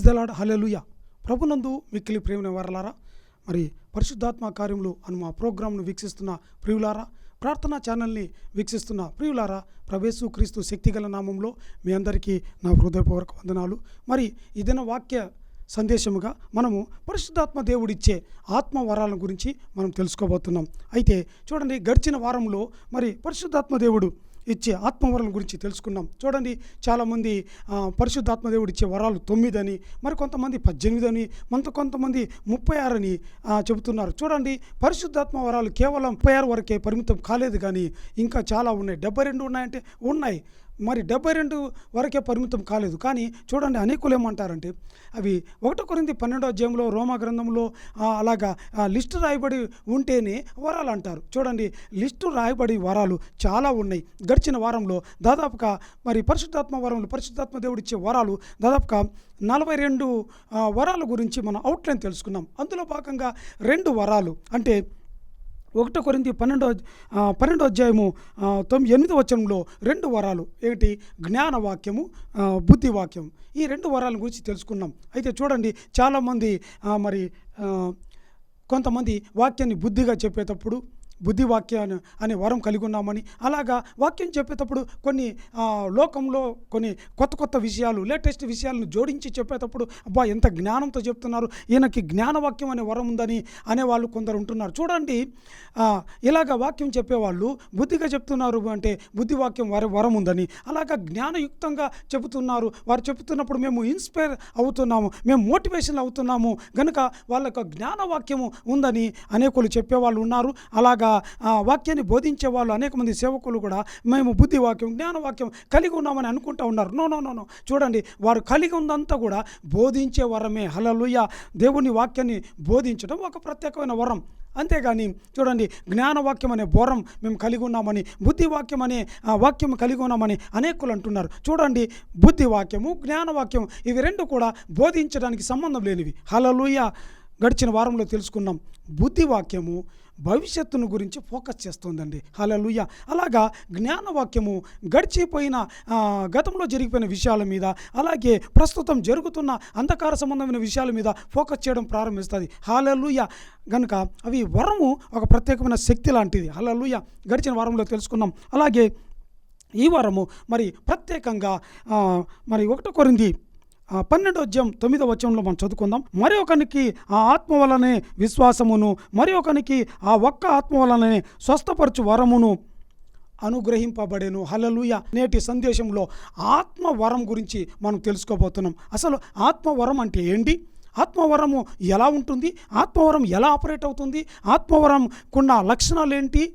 Praise the Lord hallelujah ప్రభునందు మిక్కిలి ప్రేమ వరలారా మరి పరిశుద్ధాత్మ కార్యములు అని మా ప్రోగ్రాంను వీక్షిస్తున్న ప్రియులారా ప్రార్థనా ఛానల్ని వీక్షిస్తున్న ప్రియులారా ప్రవేశు క్రీస్తు శక్తిగల నామంలో మీ అందరికీ నా హృదయపూర్వక వందనాలు. మరి ఇదిన వాక్య సందేశముగా మనము పరిశుద్ధాత్మ దేవుడిచ్చే ఆత్మ వరాల గురించి మనం తెలుసుకోబోతున్నాం. అయితే చూడండి గడిచిన వారంలో మరి పరిశుద్ధాత్మ దేవుడు ఇచ్చే ఆత్మవరం గురించి తెలుసుకున్నాం. చూడండి చాలామంది పరిశుద్ధాత్మదేవుడు ఇచ్చే వరాలు తొమ్మిదని మరి కొంతమంది పద్దెనిమిది అని మంత కొంతమంది ముప్పై ఆరు అని చెబుతున్నారు. చూడండి పరిశుద్ధాత్మ వరాలు కేవలం ముప్పై ఆరు వరకే పరిమితం కాలేదు కానీ ఇంకా చాలా ఉన్నాయి. డెబ్బై రెండు ఉన్నాయంటే ఉన్నాయి. మరి డెబ్బై రెండు వరకే పరిమితం కాలేదు. కానీ చూడండి అనేకులు ఏమంటారంటే అవి ఒకటో కొరింది పన్నెండో అధ్యాయంలో రోమా గ్రంథంలో అలాగా ఆ, లిస్టు రాయబడి ఉంటేనే వరాలు అంటారు. చూడండి లిస్టు రాయబడి వరాలు చాలా ఉన్నాయి. గడిచిన వారంలో దాదాపుగా మరి పరిశుద్ధాత్మ వరంలో పరిశుద్ధాత్మ దేవుడు ఇచ్చే వరాలు దాదాపుగా నలభై రెండు వరాల గురించి మనం అవుట్లైన్ తెలుసుకున్నాం. అందులో భాగంగా రెండు వరాలు. అంటే ఒకటో కొరింది పన్నెండో పన్నెండో అధ్యాయము తొమ్మిది ఎనిమిది వచనంలో రెండు వరాలు. ఏంటి జ్ఞాన వాక్యము బుద్ధి వాక్యం. ఈ రెండు వరాల గురించి తెలుసుకున్నాం. అయితే చూడండి చాలామంది మరి కొంతమంది వాక్యాన్ని బుద్ధిగా చెప్పేటప్పుడు బుద్ధి వాక్యాన్ని అనే వరం కలిగి ఉన్నామని అలాగా వాక్యం చెప్పేటప్పుడు కొన్ని లోకంలో కొన్ని కొత్త కొత్త విషయాలు లేటెస్ట్ విషయాలను జోడించి చెప్పేటప్పుడు అబ్బా ఎంత జ్ఞానంతో చెప్తున్నారు ఈయనకి జ్ఞానవాక్యం అనే వరం ఉందని అనేవాళ్ళు కొందరు ఉంటున్నారు. చూడండి ఇలాగ వాక్యం చెప్పేవాళ్ళు బుద్ధిగా చెప్తున్నారు అంటే బుద్ధి వాక్యం వారి వరం ఉందని. అలాగా జ్ఞానయుక్తంగా చెబుతున్నారు. వారు చెబుతున్నప్పుడు మేము ఇన్స్పైర్ అవుతున్నాము మేము మోటివేషన్ అవుతున్నాము గనుక వాళ్ళ యొక్క జ్ఞానవాక్యము ఉందని అనేకులు చెప్పేవాళ్ళు ఉన్నారు. అలాగా వాక్యాన్ని బోధించే వాళ్ళు అనేక మంది సేవకులు కూడా మేము బుద్ధి వాక్యం జ్ఞానవాక్యం కలిగి ఉన్నామని అనుకుంటా ఉన్నారు. No no no no. చూడండి వారు కలిగి ఉందంతా కూడా బోధించే వరమే. హలలుయ దేవుని వాక్యాన్ని బోధించడం ఒక ప్రత్యేకమైన వరం. అంతేగాని చూడండి జ్ఞానవాక్యం అనే బోరం మేము కలిగి ఉన్నామని బుద్ధి వాక్యం అనే వాక్యం కలిగి ఉన్నామని అనేకులు అంటున్నారు. చూడండి బుద్ధి వాక్యము జ్ఞానవాక్యం ఇవి రెండు కూడా బోధించడానికి సంబంధం లేనివి. హలలుయ గడిచిన వారంలో తెలుసుకున్నాం బుద్ధి వాక్యము భవిష్యత్తును గురించి ఫోకస్ చేస్తుందండి. హలలుయ అలాగా జ్ఞానవాక్యము గడిచిపోయిన గతంలో జరిగిపోయిన విషయాల మీద అలాగే ప్రస్తుతం జరుగుతున్న అంధకార సంబంధమైన విషయాల మీద ఫోకస్ చేయడం ప్రారంభిస్తుంది. హాలలుయ గనుక అవి వరము ఒక ప్రత్యేకమైన శక్తి లాంటిది. హలలుయ గడిచిన వారంలో తెలుసుకున్నాం. అలాగే ఈ వారము మరి ప్రత్యేకంగా మరి ఒకటో కొరింది పన్నెండో అధ్యాయం తొమ్మిదో వచనంలో మనం చదువుకుందాం. మరి ఒకనికి ఆ ఆత్మ వలనే విశ్వాసమును మరి ఒకనికి ఆ ఒక్క ఆత్మ వలనే స్వస్థపరచు వరమును అనుగ్రహింపబడేను. హలలుయ నేటి సందేశంలో ఆత్మవరం గురించి మనం తెలుసుకోబోతున్నాం. అసలు ఆత్మవరం అంటే ఏంటి? ఆత్మవరము ఎలా ఉంటుంది? ఆత్మవరం ఎలా ఆపరేట్ అవుతుంది? ఆత్మవరంకున్న లక్షణాలు ఏంటి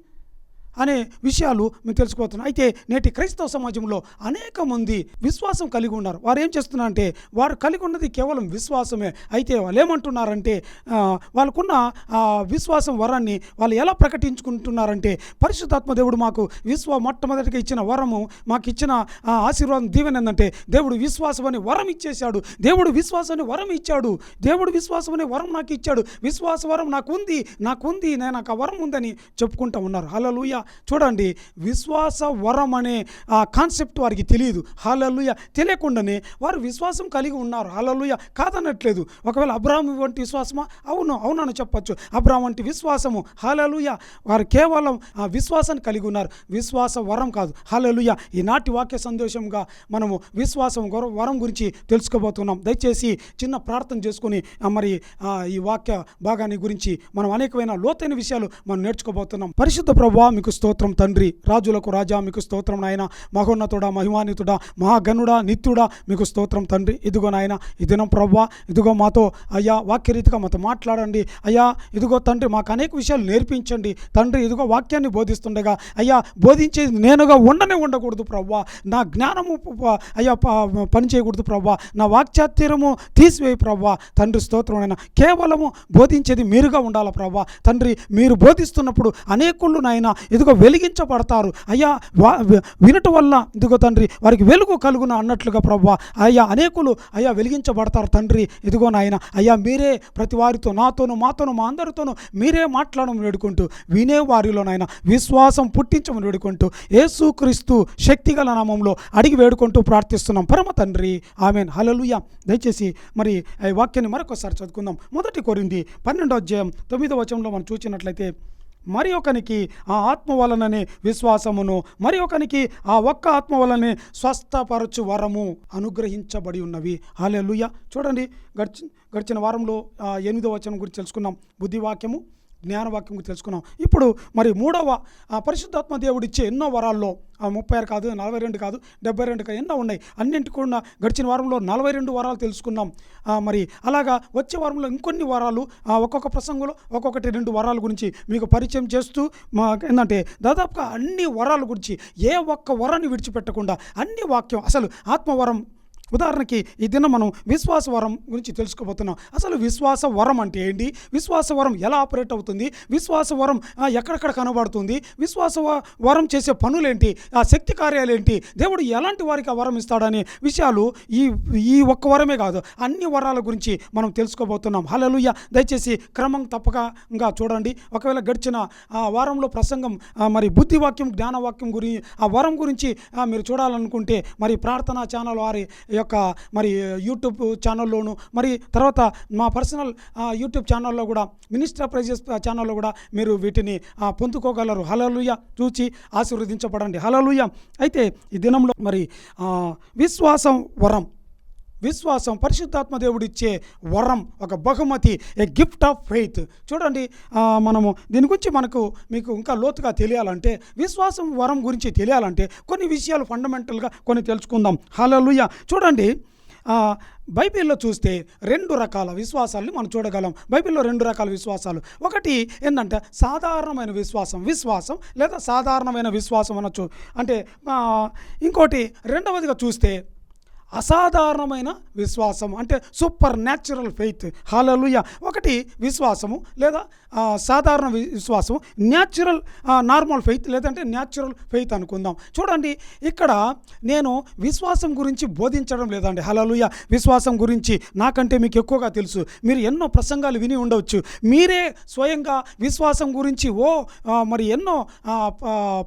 అనే విషయాలు మేము తెలుసుకోతున్నాం అయితే నేటి క్రైస్తవ సమాజంలో అనేక మంది విశ్వాసం కలిగి ఉన్నారు. వారు ఏం చేస్తున్నారంటే వారు కలిగి ఉన్నది కేవలం విశ్వాసమే. అయితే వాళ్ళు ఏమంటున్నారంటే వాళ్ళకున్న విశ్వాసం వరాన్ని వాళ్ళు ఎలా ప్రకటించుకుంటున్నారంటే పరిశుద్ధాత్మ దేవుడు మాకు విశ్వ మొట్టమొదటిగా ఇచ్చిన వరము మాకు ఇచ్చిన ఆశీర్వాదం దీవెన ఏంటంటే దేవుడు విశ్వాసం అనే వరం ఇచ్చేశాడు. దేవుడు విశ్వాసం వరం ఇచ్చాడు. దేవుడు విశ్వాసం అనే వరం నాకు ఇచ్చాడు. విశ్వాస వరం నాకు ఉంది నాకు ఉంది నేను నాకు ఆ వరం ఉందని చెప్పుకుంటా ఉన్నారు. హలలుయ చూడండి విశ్వాస వరం అనే ఆ కాన్సెప్ట్ వారికి తెలియదు. హాలలుయ తెలియకుండానే వారు విశ్వాసం కలిగి ఉన్నారు. హాలలుయ కాదనట్లేదు. ఒకవేళ అబ్రాహం వంటి విశ్వాసమా? అవును అవునని చెప్పచ్చు. అబ్రాహం వంటి విశ్వాసము. హాలలుయ వారు కేవలం ఆ విశ్వాసాన్ని కలిగి ఉన్నారు. విశ్వాస వరం కాదు. హాలలుయ ఈనాటి వాక్య సందేశంగా మనము విశ్వాసం వరం గురించి తెలుసుకోబోతున్నాం. దయచేసి చిన్న ప్రార్థన చేసుకుని మరి ఈ వాక్య భాగాన్ని గురించి మనం అనేకమైన లోతైన విషయాలు మనం నేర్చుకోబోతున్నాం. పరిశుద్ధ ప్రభావ మీకు స్తోత్రం తండ్రి. రాజులకు రాజా మీకు స్తోత్రం నాయన. మహోన్నతుడా మహిమానితుడా మహాగనుడా నిత్యుడా మీకు స్తోత్రం తండ్రి. ఇదిగో నాయన ఈ దినం ఇదిగో మాతో అయ్యా వాక్యరీతిగా మాతో మాట్లాడండి. అయ్యా ఇదిగో తండ్రి మాకు అనేక విషయాలు నేర్పించండి. తండ్రి ఇదిగో వాక్యాన్ని బోధిస్తుండగా అయ్యా బోధించేది నేనుగా ఉండనే ఉండకూడదు ప్రవ్వా. నా జ్ఞానము అయ్యా ప- పని చేయకూడదు ప్రవ్వా. నా వాక్చాత్యరము తీసివేయి ప్రవ్వా. తండ్రి స్తోత్రమైన కేవలము బోధించేది మీరుగా ఉండాలా ప్రవ్వా. తండ్రి మీరు బోధిస్తున్నప్పుడు అనేకులు నాయన ఇదిగో ఇదిగో వెలిగించబడతారు. అయ్యా వా- వినటం వల్ల ఇదిగో తండ్రి వారికి వెలుగు కలుగున అన్నట్లుగా ప్రభు అయ్యా అనేకులు అయ్యా వెలిగించబడతారు తండ్రి. ఇదిగో నాయన అయ్యా మీరే ప్రతి వారితో నాతోను మాతోను మా అందరితోనూ మీరే మాట్లాడమని వేడుకుంటూ వినే వారిలో నాయన విశ్వాసం పుట్టించమని వేడుకుంటూ యేసుక్రీస్తు శక్తిగల నామంలో అడిగి వేడుకుంటూ ప్రార్థిస్తున్నాం. పరమ తండ్రి ఆమెన్. హలలుయ దయచేసి మరి ఈ వాక్యాన్ని మరొకసారి చదువుకుందాం. మొదటి కోరింది పన్నెండో అధ్యాయం తొమ్మిదో వచనంలో మనం చూసినట్లయితే మరి ఒకనికి ఆ ఆత్మ వలననే విశ్వాసమును మరి ఒకనికి ఆ ఒక్క ఆత్మ వలనే స్వస్థపరచు వరము అనుగ్రహించబడి ఉన్నవి. హాలే చూడండి గడిచి గడిచిన వారంలో ఎనిమిదో వచనం గురించి తెలుసుకున్నాం బుద్ధివాక్యము జ్ఞానవాక్యం తెలుసుకున్నాం. ఇప్పుడు మరి మూడవ పరిశుద్ధాత్మ దేవుడు ఇచ్చే ఎన్నో వరాల్లో ముప్పై ఆరు కాదు నలభై రెండు కాదు డెబ్బై రెండు కాదు ఎన్నో ఉన్నాయి. అన్నింటి కూడా గడిచిన వారంలో నలభై రెండు వారాలు తెలుసుకున్నాం. మరి అలాగా వచ్చే వారంలో ఇంకొన్ని వారాలు ఒక్కొక్క ప్రసంగంలో ఒక్కొక్కటి రెండు వరాల గురించి మీకు పరిచయం చేస్తూ మా ఏంటంటే దాదాపుగా అన్ని వరాల గురించి ఏ ఒక్క వరాన్ని విడిచిపెట్టకుండా అన్ని వాక్యం అసలు ఆత్మవరం ఉదాహరణకి ఈ దిన మనం విశ్వాస వరం గురించి తెలుసుకోబోతున్నాం. అసలు విశ్వాస వరం అంటే ఏంటి? విశ్వాస వరం ఎలా ఆపరేట్ అవుతుంది? విశ్వాస వరం ఎక్కడెక్కడ కనబడుతుంది? విశ్వాస వరం చేసే పనులేంటి? ఆ శక్తి కార్యాలు ఏంటి దేవుడు ఎలాంటి వారికి ఆ వరం ఇస్తాడనే విషయాలు ఈ ఈ ఒక్క వరమే కాదు అన్ని వరాల గురించి మనం తెలుసుకోబోతున్నాం. హలలుయ్య దయచేసి క్రమం తప్పకంగా చూడండి. ఒకవేళ గడిచిన ఆ వారంలో ప్రసంగం మరి బుద్ధివాక్యం జ్ఞానవాక్యం గురి ఆ వరం గురించి మీరు చూడాలనుకుంటే మరి ప్రార్థనా ఛానల్ వారి యొక్క మరి యూట్యూబ్ ఛానల్లోను మరి తర్వాత మా పర్సనల్ యూట్యూబ్ ఛానల్లో కూడా మినిస్టర్ ప్రైజెస్ ఛానల్లో కూడా మీరు వీటిని పొందుకోగలరు. హలలుయ చూచి ఆశీర్వదించబడండి. హలలుయ అయితే ఈ దినంలో మరి విశ్వాసం వరం. విశ్వాసం పరిశుద్ధాత్మ దేవుడు ఇచ్చే వరం ఒక బహుమతి ఏ గిఫ్ట్ ఆఫ్ ఫెయిత్ చూడండి మనము దీని గురించి మనకు మీకు ఇంకా లోతుగా తెలియాలంటే విశ్వాసం వరం గురించి తెలియాలంటే కొన్ని విషయాలు ఫండమెంటల్గా కొన్ని తెలుసుకుందాం. హలలుయ చూడండి బైబిల్లో చూస్తే రెండు రకాల విశ్వాసాలని మనం చూడగలం. బైబిల్లో రెండు రకాల విశ్వాసాలు. ఒకటి ఏంటంటే సాధారణమైన విశ్వాసం విశ్వాసం లేదా సాధారణమైన విశ్వాసం అనొచ్చు. అంటే ఇంకోటి రెండవదిగా చూస్తే అసాధారణమైన విశ్వాసం అంటే సూపర్ న్యాచురల్ ఫెయిత్ హాలలుయ ఒకటి విశ్వాసము లేదా సాధారణ వి- విశ్వాసం న్యాచురల్ నార్మల్ ఫెయిత్ లేదంటే న్యాచురల్ ఫెయిత్ అనుకుందాం. చూడండి ఇక్కడ నేను విశ్వాసం గురించి బోధించడం లేదండి. హలలుయ విశ్వాసం గురించి నాకంటే మీకు ఎక్కువగా తెలుసు. మీరు ఎన్నో ప్రసంగాలు విని ఉండవచ్చు మీరే స్వయంగా విశ్వాసం గురించి ఓ మరి ఎన్నో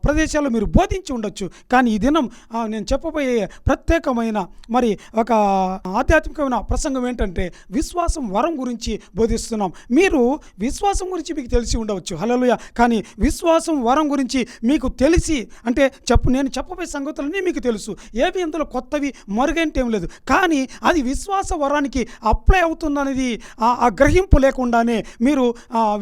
ప్రదేశాల్లో మీరు బోధించి ఉండొచ్చు. కానీ ఈ దినం నేను చెప్పబోయే ప్రత్యేకమైన మరి ఒక ఆధ్యాత్మికమైన ప్రసంగం ఏంటంటే విశ్వాసం వరం గురించి బోధిస్తున్నాం. మీరు విశ్వాసం గురించి మీకు తెలిసి ఉండవచ్చు. హలలుయ కానీ విశ్వాసం వరం గురించి మీకు తెలిసి అంటే చెప్పు నేను చెప్పబోయే సంగతులన్నీ మీకు తెలుసు. ఏవి ఇందులో కొత్తవి? మరుగైనటి లేదు. కానీ అది విశ్వాస వరానికి అప్లై అవుతుందనేది ఆ గ్రహింపు లేకుండానే మీరు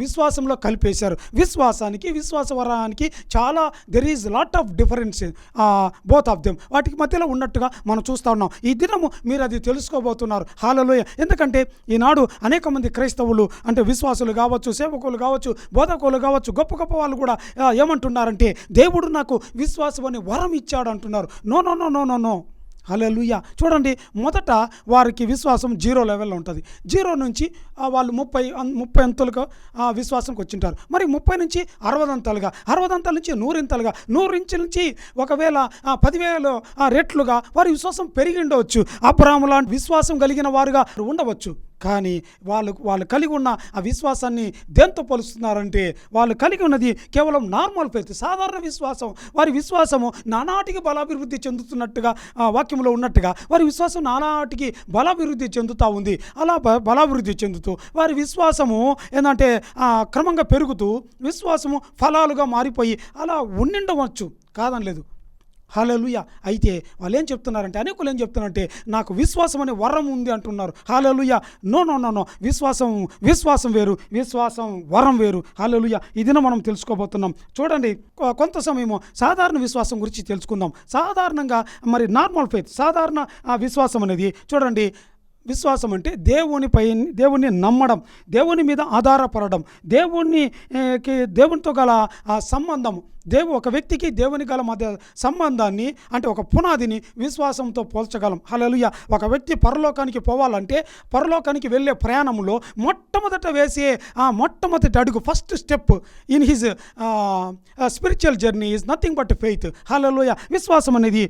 విశ్వాసంలో కలిపేశారు. విశ్వాసానికి విశ్వాస వరానికి చాలా there is lot of difference both of them వాటికి మధ్యలో ఉన్నట్టుగా మనం చూస్తూ ఉన్నాం. ఈ దినము మీరు అది తెలుసుకోబోతున్నారు. హాలలోయ. ఎందుకంటే ఈనాడు అనేక మంది క్రైస్తవులు అంటే విశ్వాసులు కావచ్చు సేవకులు కావచ్చు బోధకులు కావచ్చు గొప్ప గొప్ప వాళ్ళు కూడా ఏమంటున్నారంటే దేవుడు నాకు విశ్వాసం అని వరం ఇచ్చాడు అంటున్నారు. No no no no no no. Hallelujah. చూడండి మొదట వారికి విశ్వాసం జీరో లెవెల్లో ఉంటుంది. జీరో నుంచి వాళ్ళు ముప్పై ముప్పై అంతులకు ఆ, విశ్వాసంకి వచ్చింటారు. మరి ముప్పై నుంచి అరవదంతలుగా అరవదంతల నుంచి నూరింతలుగా నూరించి నుంచి ఒకవేళ పదివేల ఆ, రెట్లుగా వారి విశ్వాసం పెరిగి ఉండవచ్చు. అబ్రాహ్ము లాంటి విశ్వాసం కలిగిన వారుగా ఉండవచ్చు. కానీ వాళ్ళు వాళ్ళు కలిగి ఉన్న ఆ విశ్వాసాన్ని దేంతో పోలుస్తున్నారంటే వాళ్ళు కలిగి ఉన్నది కేవలం నార్మల్ ఫెయిత్ సాధారణ విశ్వాసం. వారి విశ్వాసము నానాటికి బలాభివృద్ధి చెందుతున్నట్టుగా వాక్యంలో ఉన్నట్టుగా వారి విశ్వాసం నానాటికి బలాభివృద్ధి చెందుతూ ఉంది. అలా బలాభివృద్ధి చెందుతూ వారి విశ్వాసము ఏంటంటే క్రమంగా పెరుగుతూ విశ్వాసము ఫలాలుగా మారిపోయి అలా ఉండిండవచ్చు. కాదనలేదు. హాలలుయ. అయితే వాళ్ళు ఏం చెప్తున్నారంటే అనేకులు ఏం చెప్తున్నారంటే నాకు విశ్వాసం అనే వరం ఉంది అంటున్నారు. Hallelujah. No no no no. విశ్వాసం విశ్వాసం వేరు విశ్వాసం వరం వేరు. హాలలుయ. ఇదిన మనం తెలుసుకోబోతున్నాం. చూడండి కొ- కొంత సమయము సాధారణ విశ్వాసం గురించి తెలుసుకుందాం. సాధారణంగా మరి నార్మల్ ఫెయిత్ సాధారణ విశ్వాసం అనేది చూడండి విశ్వాసం అంటే దేవునిపై దేవుణ్ణి నమ్మడం దేవుని మీద ఆధారపడడం దేవుణ్ణికి దేవునితో గల సంబంధం దేవు ఒక వ్యక్తికి దేవుని గల మధ్య సంబంధాన్ని అంటే ఒక పునాదిని విశ్వాసంతో పోల్చగలం. హలలుయ ఒక వ్యక్తి పరలోకానికి పోవాలంటే పరలోకానికి వెళ్ళే ప్రయాణంలో మొట్టమొదట వేసే ఆ మొట్టమొదటి అడుగు first step in his spiritual journey is nothing but faith hallelujah విశ్వాసం అనేది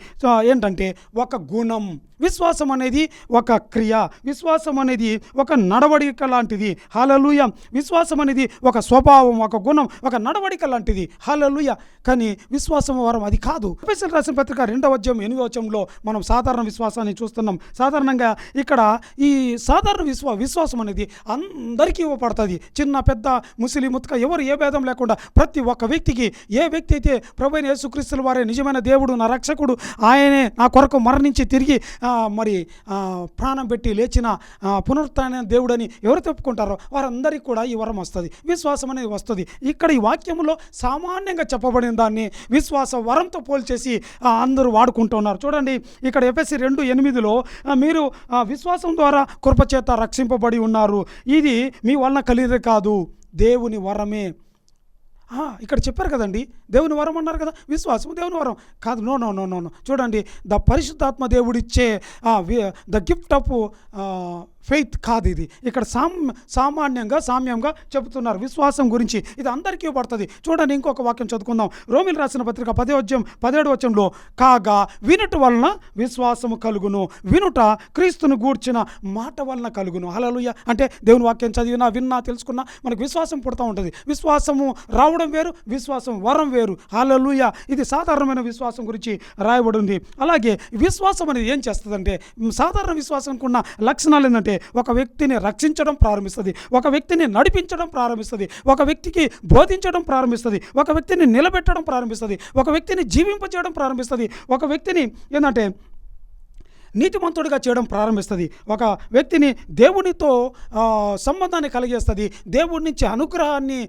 ఏంటంటే ఒక గుణం. విశ్వాసం అనేది ఒక క్రియ. విశ్వాసం అనేది ఒక నడవడిక లాంటిది. హలలుయ విశ్వాసం అనేది ఒక స్వభావం ఒక గుణం ఒక నడవడిక లాంటిది. హలలుయ కానీ విశ్వాసం వరం అది కాదు. ఎఫెసీయులకు రాసిన పత్రిక రెండవ అధ్యాయం ఎనిమిదవ అధ్యాయంలో మనం సాధారణ విశ్వాసాన్ని చూస్తున్నాం. సాధారణంగా ఇక్కడ ఈ సాధారణ విశ్వా విశ్వాసం అనేది అందరికీ ఇవ్వబడుతుంది. చిన్న పెద్ద ముస్లిం ముత్క ఎవరు ఏ భేదం లేకుండా ప్రతి ఒక్క వ్యక్తికి ఏ వ్యక్తి అయితే ప్రభు యేసుక్రీస్తుల వారే నిజమైన దేవుడు నా రక్షకుడు ఆయనే నా కొరకు మరణించి తిరిగి మరి ప్రాణం పెట్టి లేచిన పునరుత్న దేవుడని ఎవరు చెప్పుకుంటారో వారందరికీ కూడా ఈ వరం వస్తుంది. విశ్వాసం అనేది వస్తుంది. ఇక్కడ ఈ వాక్యంలో సామాన్యంగా చెప్పబడిన దాన్ని విశ్వాస వరంతో పోల్చేసి అందరూ వాడుకుంటున్నారు చూడండి ఇక్కడ ఎఫ్ఎస్సి రెండు ఎనిమిదిలో మీరు విశ్వాసం ద్వారా కృపచేత రక్షింపబడి ఉన్నారు. ఇది మీ వలన కలిగేది కాదు దేవుని వరమే. ఇక్కడ చెప్పారు కదండి దేవుని వరం అన్నారు కదా విశ్వాసం దేవుని వరం. కాదు నో నో నో నో చూడండి ద పరిశుద్ధాత్మ దేవుడిచ్చే ద గిఫ్ట్ ఆఫ్ ఫెయిత్ కాదు ఇది. ఇక్కడ సామ్ సామాన్యంగా సామ్యంగా చెబుతున్నారు. విశ్వాసం గురించి ఇది అందరికీ ఇవ్వబడుతుంది. చూడండి ఇంకొక వాక్యం చదువుకుందాం. రోమిల్ రాసిన పత్రిక పదే వచ్చం పదిహేడు వచ్చంలో కాగా వినుట వలన విశ్వాసము కలుగును. వినుట క్రీస్తును గూర్చిన మాట వలన కలుగును. హలలుయ అంటే దేవుని వాక్యం చదివినా విన్నా తెలుసుకున్నా మనకు విశ్వాసం పుడతా ఉంటుంది. విశ్వాసము రావడం వేరు విశ్వాసం వరం వేరు. హలలుయ ఇది సాధారణమైన విశ్వాసం గురించి రాయబడి ఉంది అలాగే విశ్వాసం అనేది ఏం చేస్తుందంటే సాధారణ విశ్వాసంకున్న లక్షణాలు ఏంటంటే ఒక వ్యక్తిని రక్షించడం ప్రారంభిస్తుంది ఒక వ్యక్తిని నడిపించడం ప్రారంభిస్తుంది ఒక వ్యక్తికి బోధించడం ప్రారంభిస్తుంది ఒక వ్యక్తిని నిలబెట్టడం ప్రారంభిస్తుంది ఒక వ్యక్తిని జీవింపజేయడం ప్రారంభిస్తుంది ఒక వ్యక్తిని ఏంటంటే నీతిమంతుడిగా చేయడం ప్రారంభిస్తుంది. ఒక వ్యక్తిని దేవునితో సంబంధాన్ని కలిగేస్తుంది. దేవుడి నుంచి అనుగ్రహాన్ని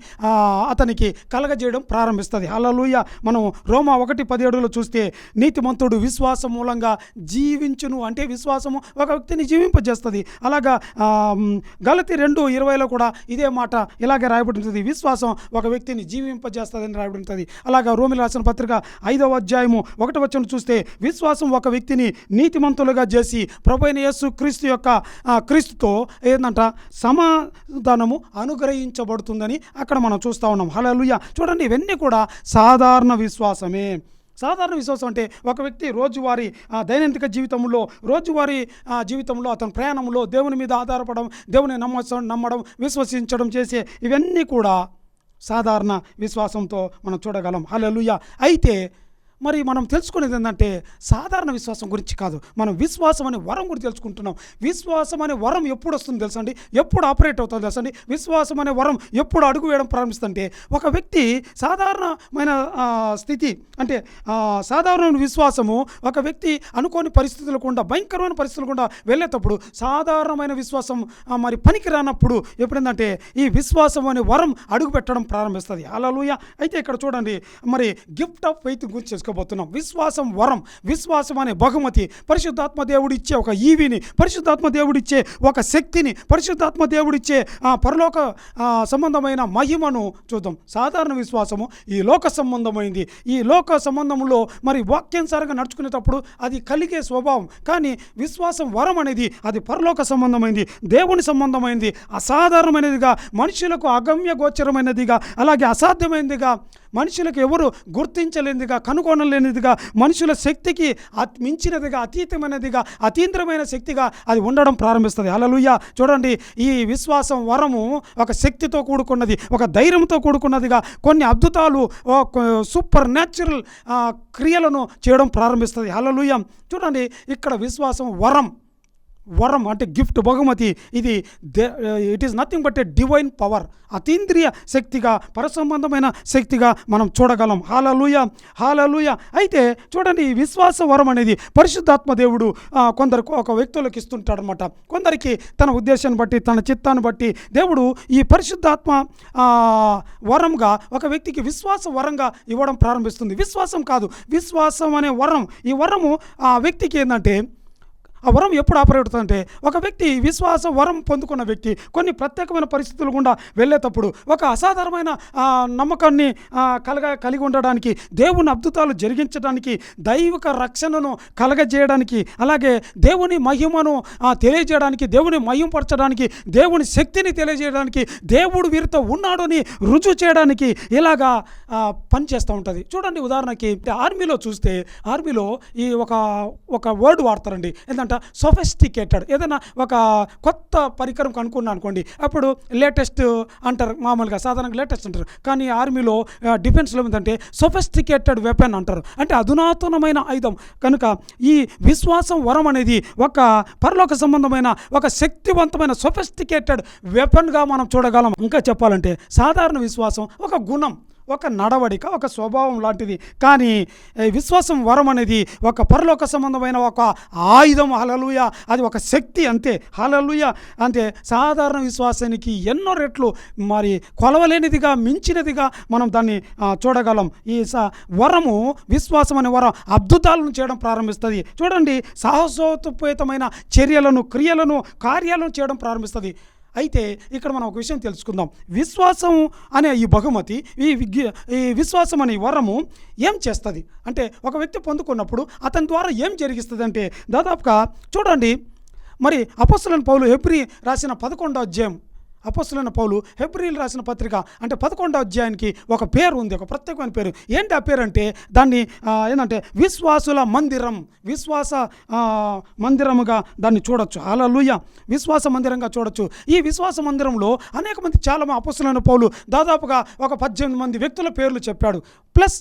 అతనికి కలగజేయడం ప్రారంభిస్తుంది. అలలుయ మనం రోమా ఒకటి పదిహేడులో చూస్తే నీతిమంతుడు విశ్వాసం మూలంగా జీవించును. అంటే విశ్వాసము ఒక వ్యక్తిని జీవింపజేస్తుంది. అలాగా గలతి రెండు ఇరవైలో కూడా ఇదే మాట ఇలాగే రాయబడి ఉంటుంది విశ్వాసం ఒక వ్యక్తిని జీవింపజేస్తుందని రాయబడి ఉంటుంది అలాగా రోమిలు రాసిన పత్రిక ఐదవ అధ్యాయము ఒకటి వచ్చిన చూస్తే విశ్వాసం ఒక వ్యక్తిని నీతిమంతులుగా చేసి ప్రభైన యేసు క్రీస్తు యొక్క క్రీస్తుతో ఏంటంట సమాధానము అనుగ్రహించబడుతుందని అక్కడ మనం చూస్తూ ఉన్నాం. హలలుయ చూడండి ఇవన్నీ కూడా సాధారణ విశ్వాసమే. సాధారణ విశ్వాసం అంటే ఒక వ్యక్తి రోజువారీ దైనందిక జీవితంలో రోజువారీ జీవితంలో అతని ప్రయాణంలో దేవుని మీద ఆధారపడడం దేవుని నమ్మ నమ్మడం విశ్వసించడం చేసే ఇవన్నీ కూడా సాధారణ విశ్వాసంతో మనం చూడగలం. హలలుయ అయితే మరి మనం తెలుసుకునేది ఏంటంటే సాధారణ విశ్వాసం గురించి కాదు. మనం విశ్వాసం అనే వరం గురించి తెలుసుకుంటున్నాం. విశ్వాసం అనే వరం ఎప్పుడు వస్తుంది తెలుసండి ఎప్పుడు ఆపరేట్ అవుతుందో తెలుసండి విశ్వాసం అనే వరం ఎప్పుడు అడుగు వేయడం ప్రారంభిస్తుంటే ఒక వ్యక్తి సాధారణమైన స్థితి అంటే సాధారణమైన విశ్వాసము ఒక వ్యక్తి అనుకోని పరిస్థితులు కూడా భయంకరమైన పరిస్థితులు కూడా వెళ్ళేటప్పుడు సాధారణమైన విశ్వాసం మరి పనికి రానప్పుడు ఎప్పుడేంటంటే ఈ విశ్వాసం అనే వరం అడుగు పెట్టడం ప్రారంభిస్తుంది. అలలుయ అయితే ఇక్కడ చూడండి మరి గిఫ్ట్ ఆఫ్ ఫెయిత్ గురించి చేసుకోబోతున్నాం విశ్వాసం వరం విశ్వాసం అనే బహుమతి పరిశుద్ధాత్మ దేవుడిచ్చే ఒక ఈవిని పరిశుద్ధాత్మ దేవుడిచ్చే ఒక శక్తిని పరిశుద్ధాత్మ దేవుడిచ్చే ఆ పరలోక సంబంధమైన మహిమను చూద్దాం. సాధారణ విశ్వాసము ఈ లోక సంబంధమైంది. ఈ లోక సంబంధంలో మరి వాక్యానుసారంగా నడుచుకునేటప్పుడు అది కలిగే స్వభావం. కానీ విశ్వాసం వరం అనేది అది పరలోక సంబంధమైంది దేవుని సంబంధమైంది అసాధారణమైనదిగా మనుషులకు అగమ్య గోచరమైనదిగా అలాగే అసాధ్యమైనదిగా మనుషులకు ఎవరు గుర్తించలేనిదిగా కనుగొనలేనిదిగా మనుషుల శక్తికి అత్- మించినదిగా అతీతమైనదిగా అతీంద్రమైన శక్తిగా అది ఉండడం ప్రారంభిస్తుంది. అలలుయ్య చూడండి ఈ విశ్వాసం వరము ఒక శక్తితో కూడుకున్నది ఒక ధైర్యంతో కూడుకున్నదిగా కొన్ని అద్భుతాలు ఓ సూపర్ న్యాచురల్ క్రియలను చేయడం ప్రారంభిస్తుంది. అలలుయ్య చూడండి ఇక్కడ విశ్వాసం వరం. వరం అంటే గిఫ్ట్ బహుమతి. ఇది it is nothing but a divine power అతీంద్రియ శక్తిగా పరసంబంధమైన శక్తిగా మనం చూడగలం. Hallelujah hallelujah. అయితే చూడండి ఈ విశ్వాస వరం అనేది పరిశుద్ధాత్మ దేవుడు కొందరు కొందరికి ఒక వ్యక్తులకు ఇస్తుంటాడనమాట. కొందరికి తన ఉద్దేశాన్ని బట్టి తన చిత్తాన్ని బట్టి దేవుడు ఈ పరిశుద్ధాత్మ వరంగా ఒక వ్యక్తికి విశ్వాస వరంగా ఇవ్వడం ప్రారంభిస్తుంది. విశ్వాసం కాదు విశ్వాసం అనే వరం. ఈ వరము ఆ వ్యక్తికి ఏంటంటే ఆ వరం ఎప్పుడు ఆపరేట్ అవుతుందంటే ఒక వ్యక్తి విశ్వాస వరం పొందుకున్న వ్యక్తి కొన్ని ప్రత్యేకమైన పరిస్థితులు గుండా వెళ్ళేటప్పుడు ఒక అసాధారణమైన నమ్మకాన్ని కలగ కలిగి ఉండడానికి దేవుని అద్భుతాలు జరిగించడానికి దైవిక రక్షణను కలగజేయడానికి అలాగే దేవుని మహిమను తెలియజేయడానికి దేవుని మహింపరచడానికి దేవుని శక్తిని తెలియజేయడానికి దేవుడు వీరితో ఉన్నాడు అని రుజువు చేయడానికి ఇలాగా పనిచేస్తూ ఉంటుంది. చూడండి ఉదాహరణకి ఆర్మీలో చూస్తే ఆర్మీలో ఈ ఒక ఒక వర్డ్ వాడతారండి. ఏంటంటే సొఫెస్టికేటెడ్ ఏదైనా ఒక కొత్త పరికరం కనుక్కున్నా అనుకోండి అప్పుడు లేటెస్ట్ అంటారు మామూలుగా సాధారణంగా లేటెస్ట్ అంటారు. కానీ ఆర్మీలో డిఫెన్స్లో ఏంటంటే సొఫెస్టికేటెడ్ వెపన్ అంటారు. అంటే అధునాతనమైన ఆయుధం. కనుక ఈ విశ్వాసం వరం అనేది ఒక పరలోక సంబంధమైన ఒక శక్తివంతమైన సొఫెస్టికేటెడ్ వెపన్గా మనం చూడగలం. ఇంకా చెప్పాలంటే సాధారణ విశ్వాసం ఒక గుణం. ఒక నడవడిక ఒక స్వభావం లాంటిది. కానీ విశ్వాసం వరం అనేది ఒక పరలోక సంబంధమైన ఒక ఆయుధం. హలలుయ అది ఒక శక్తి అంతే. హలలుయ అంతే సాధారణ విశ్వాసానికి ఎన్నో రెట్లు మరి కొలవలేనిదిగా మించినదిగా మనం దాన్ని చూడగలం. ఈ స వరము విశ్వాసం అనే వరం అద్భుతాలను చేయడం ప్రారంభిస్తుంది. చూడండి సాహసోత్పేతమైన చర్యలను క్రియలను కార్యాలను చేయడం ప్రారంభిస్తుంది. అయితే ఇక్కడ మనం ఒక విషయం తెలుసుకుందాం. విశ్వాసం అనే ఈ బహుమతి ఈ విగ్- ఈ విశ్వాసం అనే వరము ఏం చేస్తుంది? అంటే ఒక వ్యక్తి పొందుకున్నప్పుడు అతని ద్వారా ఏం జరిగిస్తుంది అంటే దాదాపుగా చూడండి మరి అపస్సులను పౌలు హెబ్రి రాసిన పదకొండో అధ్యాయం అపస్సులైన పౌలు హెబ్రిల్ రాసిన పత్రిక అంటే పదకొండో అధ్యాయానికి ఒక పేరు ఉంది ఒక ప్రత్యేకమైన పేరు. ఏంటి ఆ పేరు అంటే దాన్ని ఏంటంటే విశ్వాసుల మందిరం విశ్వాస మందిరముగా దాన్ని చూడొచ్చు. అలా లూయ విశ్వాస మందిరంగా చూడొచ్చు. ఈ విశ్వాస మందిరంలో అనేక మంది చాలా అపస్సులైన పౌలు దాదాపుగా ఒక పద్దెనిమిది మంది వ్యక్తుల పేర్లు చెప్పాడు. ప్లస్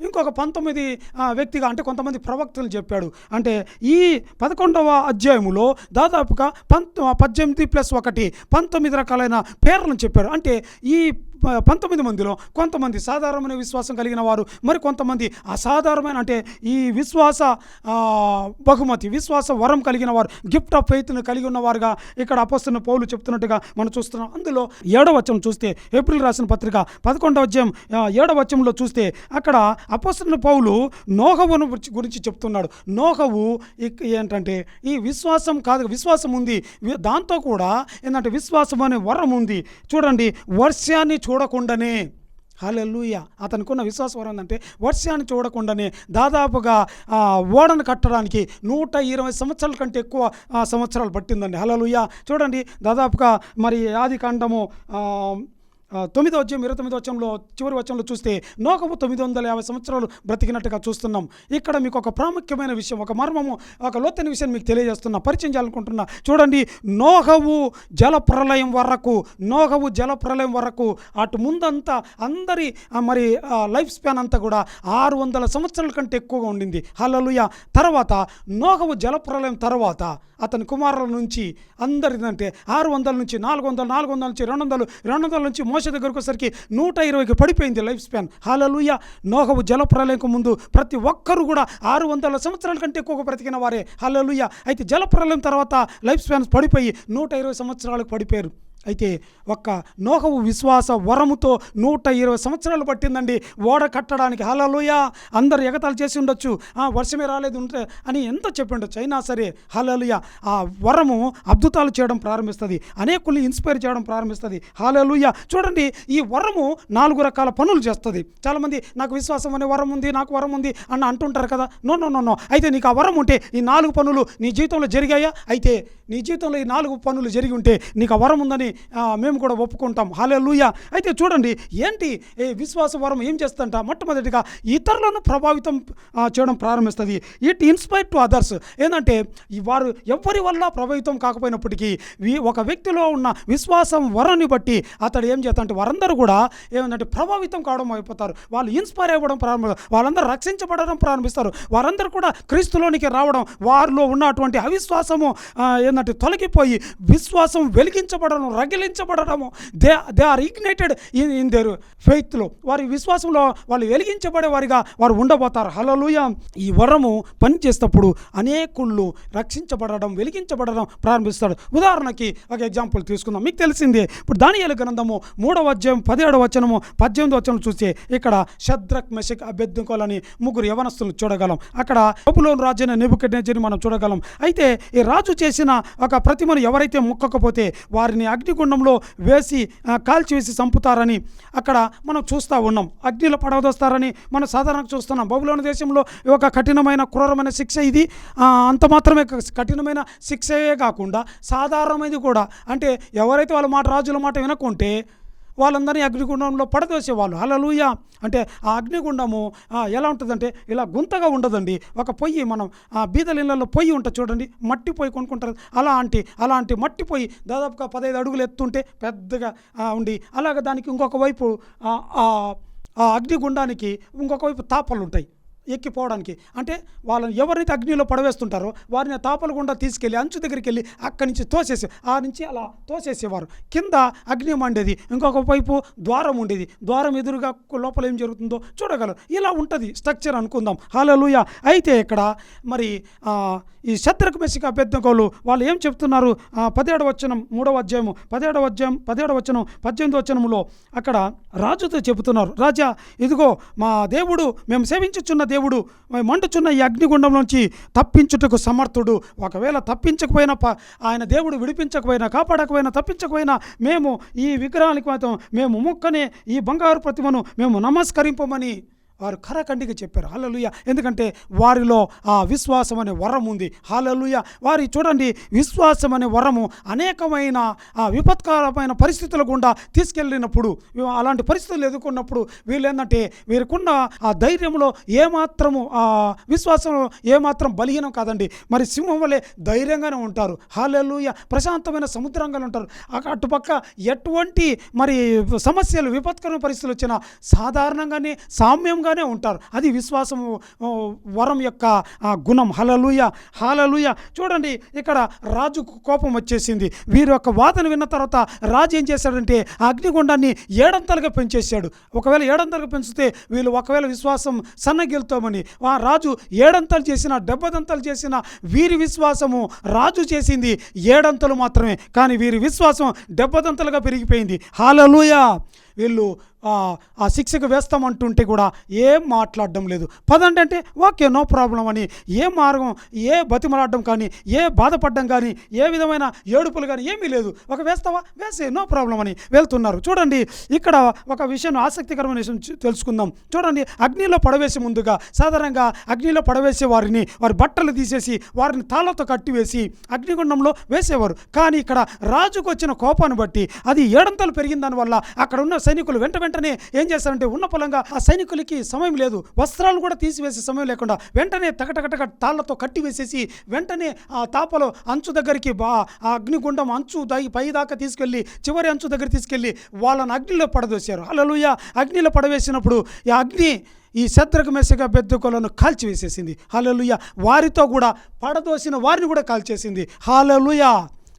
ఇంకొక పంతొమ్మిది వ్యక్తిగా అంటే కొంతమంది ప్రవక్తలు చెప్పాడు. అంటే ఈ పదకొండవ అధ్యాయములో దాదాపుగా పంత పద్దెనిమిది ప్లస్ ఒకటి పంతొమ్మిది రకాలైన పేర్లను చెప్పాడు అంటే ఈ పంతొమ్మిది మందిలో కొంతమంది సాధారణమైన విశ్వాసం కలిగిన వారు మరి కొంతమంది అసాధారణమైన అంటే ఈ విశ్వాస బహుమతి విశ్వాస వరం కలిగిన వారు గిఫ్ట్ ఆఫ్ ఫెయిత్ను కలిగి ఉన్నవారుగా ఇక్కడ అపస్తున్న పౌలు చెప్తున్నట్టుగా మనం చూస్తున్నాం. అందులో ఏడవ వచనం చూస్తే ఏప్రిల్ రాసిన పత్రిక పదకొండవ అధ్యాయం ఆ, ఏడవ వచనంలో చూస్తే అక్కడ అపస్తున్న పౌలు నోహవును గురించి- గురించి చెప్తున్నాడు. నోహవు ఇక్- ఏంటంటే ఈ విశ్వాసం కాదు విశ్వాసం ఉంది. దాంతో కూడా ఏంటంటే విశ్వాసం అనే వరం ఉంది. చూడండి వర్షాన్ని చూడకుండానే. హల్లెలూయా. అతనుకున్న విశ్వాసం ఏంటంటే వర్షాన్ని చూడకుండానే దాదాపుగా ఓడను కట్టడానికి నూట ఇరవై సంవత్సరాల కంటే ఎక్కువ సంవత్సరాలు పట్టిందండి. హల్లెలూయా. చూడండి దాదాపుగా మరి ఆది కాండము తొమ్మిదో వచ్చం ఇరవై తొమ్మిదో వచ్చంలో చివరి వచ్చంలో చూస్తే నోకము తొమ్మిది వందల యాభై సంవత్సరాలు బ్రతికినట్టుగా చూస్తున్నాం. ఇక్కడ మీకు ఒక ప్రాముఖ్యమైన విషయం ఒక మర్మము ఒక లోతైన విషయం మీకు తెలియజేస్తున్నా పరిచయం చేయాలనుకుంటున్నా. చూడండి నోహవు జల ప్రళయం వరకు నోహవు జల ప్రళయం వరకు అటు ముందంతా అందరి మరి లైఫ్ స్పాన్ అంతా కూడా ఆరు వందల సంవత్సరాల కంటే ఎక్కువగా ఉండింది. హలలుయ తర్వాత నోహవు జల ప్రళయం తర్వాత అతని కుమారుల నుంచి అందరిదంటే ఆరు వందల నుంచి నాలుగు వందలు నాలుగు వందల నుంచి రెండు వందలు రెండు వందల నుంచి మోస దగ్గరకు వచ్చేసరికి నూట ఇరవైకి పడిపోయింది లైఫ్ స్పాన్. హాలలుయ. నోహవు జల ప్రళయంకు ముందు ప్రతి ఒక్కరు కూడా ఆరు వందల సంవత్సరాల కంటే ఎక్కువ బ్రతికిన వారే. హాలలుయ. అయితే జల ప్రళయం తర్వాత లైఫ్ స్పాన్స్ పడిపోయి నూట ఇరవై సంవత్సరాలకు పడిపోయారు. అయితే ఒక్క నోహవు విశ్వాస వరముతో నూట ఇరవై సంవత్సరాలు పట్టిందండి. ఓడ కట్టడానికి. హలలుయ అందరు ఎగతాలు చేసి ఉండొచ్చు. ఆ వర్షమే రాలేదు ఉంటే అని ఎంత చెప్పి ఉండొచ్చు అయినా సరే హలలుయ ఆ వరము అద్భుతాలు చేయడం ప్రారంభిస్తుంది. అనేకుల్ని ఇన్స్పైర్ చేయడం ప్రారంభిస్తుంది. హాలలుయ చూడండి ఈ వరము నాలుగు రకాల పనులు చేస్తుంది. చాలామంది నాకు విశ్వాసం అనే వరం ఉంది నాకు వరం ఉంది అన్న అంటుంటారు కదా. No no no no. అయితే నీకు ఆ వరం ఉంటే ఈ నాలుగు పనులు నీ జీవితంలో జరిగాయా? అయితే నీ జీవితంలో ఈ నాలుగు పనులు జరిగి ఉంటే నీకు ఆ వరం ఉందని మేము కూడా ఒప్పుకుంటాం. హాలే అయితే చూడండి ఏంటి ఈ విశ్వాస వరం ఏం చేస్తుందంట? మొట్టమొదటిగా ఇతరులను ప్రభావితం చేయడం ప్రారంభిస్తుంది. ఇట్ ఇన్స్పైర్ టు అదర్స్ ఏంటంటే వారు ఎవరి వల్ల ప్రభావితం కాకపోయినప్పటికీ ఒక వ్యక్తిలో ఉన్న విశ్వాసం వరాన్ని బట్టి అతడు ఏం చేస్తాడంటే వారందరూ కూడా ఏమంటే ప్రభావితం కావడం అయిపోతారు. వాళ్ళు ఇన్స్పైర్ అవ్వడం ప్రారంభిస్తారు వాళ్ళందరూ రక్షించబడడం ప్రారంభిస్తారు. వారందరూ కూడా క్రీస్తులోనికి రావడం వారిలో ఉన్నటువంటి అవిశ్వాసము ఏంటంటే తొలగిపోయి విశ్వాసం వెలిగించబడడం రగిలించబడడము they they are ignited in in their ఫెయిత్లో. వారి విశ్వాసంలో వాళ్ళు వెలిగించబడే వారిగా వారు ఉండబోతారు. హలలుయ ఈ వరము పనిచేసేటప్పుడు అనేకుళ్ళు రక్షించబడడం వెలిగించబడడం ప్రారంభిస్తాడు. ఉదాహరణకి ఒక ఎగ్జాంపుల్ తీసుకుందాం. మీకు తెలిసిందే ఇప్పుడు దానియలు గ్రంథము మూడవ అధ్యాయం పదిహేడవ వచనము పద్దెనిమిది వచనం చూస్తే ఇక్కడ శద్రక్ మెషక్ అభ్యర్థుకోలని ముగ్గురు యవనస్తులు చూడగలం. అక్కడ బబులోను రాజైన నిబుకెడ్నేజర్ని మనం చూడగలం. అయితే ఈ రాజు చేసిన ఒక ప్రతిమను ఎవరైతే ముక్కకపోతే వారిని అగ్ని అగ్నిగుండంలో వేసి కాల్చివేసి చంపుతారని అక్కడ మనం చూస్తూ ఉన్నాం. అగ్నిలో పడవదొస్తారని మనం సాధారణంగా చూస్తున్నాం. బబులోని దేశంలో ఒక కఠినమైన క్రూరమైన శిక్ష ఇది. అంత మాత్రమే కఠినమైన శిక్షయే కాకుండా సాధారణమైనది కూడా. అంటే ఎవరైతే వాళ్ళ మాట రాజుల మాట వినకుంటే వాళ్ళందరినీ అగ్నిగుండంలో పడదోసేవాళ్ళు. అలలుయ అంటే ఆ అగ్నిగుండము ఎలా ఉంటుందంటే ఇలా గుంతగా ఉండదండి. ఒక పొయ్యి మనం ఆ బీదల ఇళ్ళల్లో పొయ్యి ఉంటుంది చూడండి మట్టి పొయ్యి కొనుక్కుంటారు. అలాంటి అలాంటి మట్టి పొయ్యి దాదాపుగా పదహైదు అడుగులు ఎత్తుంటే పెద్దగా ఉండి అలాగ దానికి ఇంకొక వైపు ఆ, ఆ అగ్నిగుండానికి ఇంకొక వైపు తాపలు ఉంటాయి. ఎక్కిపోవడానికి. అంటే వాళ్ళని ఎవరైతే అగ్నిలో పడవేస్తుంటారో వారిని ఆ గుండా తీసుకెళ్ళి అంచు దగ్గరికి వెళ్ళి అక్కడి నుంచి తోసేసి ఆ నుంచి అలా తోసేసేవారు. కింద అగ్ని మండేది ఇంకొక వైపు ద్వారం ఉండేది. ద్వారం ఎదురుగా లోపల ఏం జరుగుతుందో చూడగలరు. ఇలా ఉంటుంది స్ట్రక్చర్ అనుకుందాం. హాలలుయ. అయితే ఇక్కడ మరి ఈ శత్రుకు మెసిక అభ్యర్థకోలు వాళ్ళు ఏం చెప్తున్నారు? ఆ, పదిహేడవ వచనం మూడవ అధ్యాయము. పదిహేడవ అధ్యాయం పదిహేడవ వచనం పద్దెనిమిది వచనములో అక్కడ రాజుతో చెబుతున్నారు. రాజా ఇదిగో మా దేవుడు మేము సేవించుచున్న దేవుడు దేవుడు మండుచున్న ఈ అగ్నిగుండంలోంచి తప్పించుటకు సమర్థుడు. ఒకవేళ తప్పించకపోయినా ప- ఆయన దేవుడు విడిపించకపోయినా కాపాడకపోయినా తప్పించకపోయినా మేము ఈ విగ్రహానికి మాత్రం మేము ముక్కనే ఈ బంగారు ప్రతిమను మేము నమస్కరింపమని వారు ఖరఖండిగా చెప్పారు. హాలలుయ ఎందుకంటే వారిలో ఆ విశ్వాసం అనే వరం ఉంది. హాలలుయ వారి చూడండి విశ్వాసం అనే వరము అనేకమైన ఆ విపత్కరమైన పరిస్థితుల గుండా తీసుకెళ్ళినప్పుడు అలాంటి పరిస్థితులు ఎదుర్కొన్నప్పుడు వీళ్ళు ఏంటంటే వీరికున్న ఆ ధైర్యంలో ఏమాత్రము ఆ విశ్వాసంలో ఏమాత్రం బలహీనం కాదండి. మరి సింహం వలె ధైర్యంగానే ఉంటారు. హాలలుయ ప్రశాంతమైన సముద్రంగా ఉంటారు. అటుపక్క ఎటువంటి మరి సమస్యలు విపత్కరమైన పరిస్థితులు వచ్చినా సాధారణంగానే సామ్యంగా సామ్యంగానే ఉంటారు. అది విశ్వాసము వరం యొక్క గుణం. హలలుయ హాలలుయ చూడండి ఇక్కడ రాజుకు కోపం వచ్చేసింది. వీరి యొక్క వాదన విన్న తర్వాత రాజు ఏం చేశాడంటే అగ్నిగుండాన్ని ఏడంతలుగా పెంచేశాడు. ఒకవేళ ఏడంతలుగా పెంచితే వీళ్ళు ఒకవేళ విశ్వాసం సన్నగిలుతామని. ఆ రాజు ఏడంతలు చేసిన డెబ్బదంతలు చేసిన వీరి విశ్వాసము రాజు చేసింది ఏడంతలు మాత్రమే. కానీ వీరి విశ్వాసం డెబ్బదంతలుగా పెరిగిపోయింది. హాలలుయా వీళ్ళు ఆ, శిక్షకు వేస్తామంటుంటే కూడా ఏం మాట్లాడడం లేదు. పదండి అంటే ఓకే నో ప్రాబ్లం అని ఏ మార్గం ఏ బతిమలాడడం కానీ ఏ బాధపడడం కానీ ఏ విధమైన ఏడుపులు కానీ ఏమీ లేదు. ఒక వేస్తావా? వేసే నో ప్రాబ్లం అని వెళ్తున్నారు. చూడండి ఇక్కడ ఒక విషయం ఆసక్తికరమైన విషయం తెలుసుకుందాం. చూడండి అగ్నిలో పడవేసే ముందుగా సాధారణంగా అగ్నిలో పడవేసే వారిని వారి బట్టలు తీసేసి వారిని తాళ్ళతో కట్టివేసి అగ్నిగుండంలో వేసేవారు. కానీ ఇక్కడ రాజుకు వచ్చిన కోపాన్ని బట్టి అది ఏడంతలు పెరిగిన దానివల్ల అక్కడ ఉన్న సైనికులు వెంట వెంటనే ఏం చేశారంటే ఉన్న పొలంగా ఆ సైనికులకి సమయం లేదు. వస్త్రాలు కూడా తీసివేసే సమయం లేకుండా వెంటనే తగటగటగ తాళ్ళతో కట్టి వేసేసి వెంటనే ఆ తాపలో అంచు దగ్గరికి బా ఆ అగ్నిగుండం అంచు దాగి పై దాకా తీసుకెళ్ళి చివరి అంచు దగ్గర తీసుకెళ్ళి వాళ్ళని అగ్నిలో పడదోశారు. అలలుయ అగ్నిలో పడవేసినప్పుడు ఈ అగ్ని ఈ శత్రుకు మెసగా బెద్దుకొలను కాల్చివేసేసింది. హాలలుయ వారితో కూడా పడదోసిన వారిని కూడా కాల్చేసింది. Hallelujah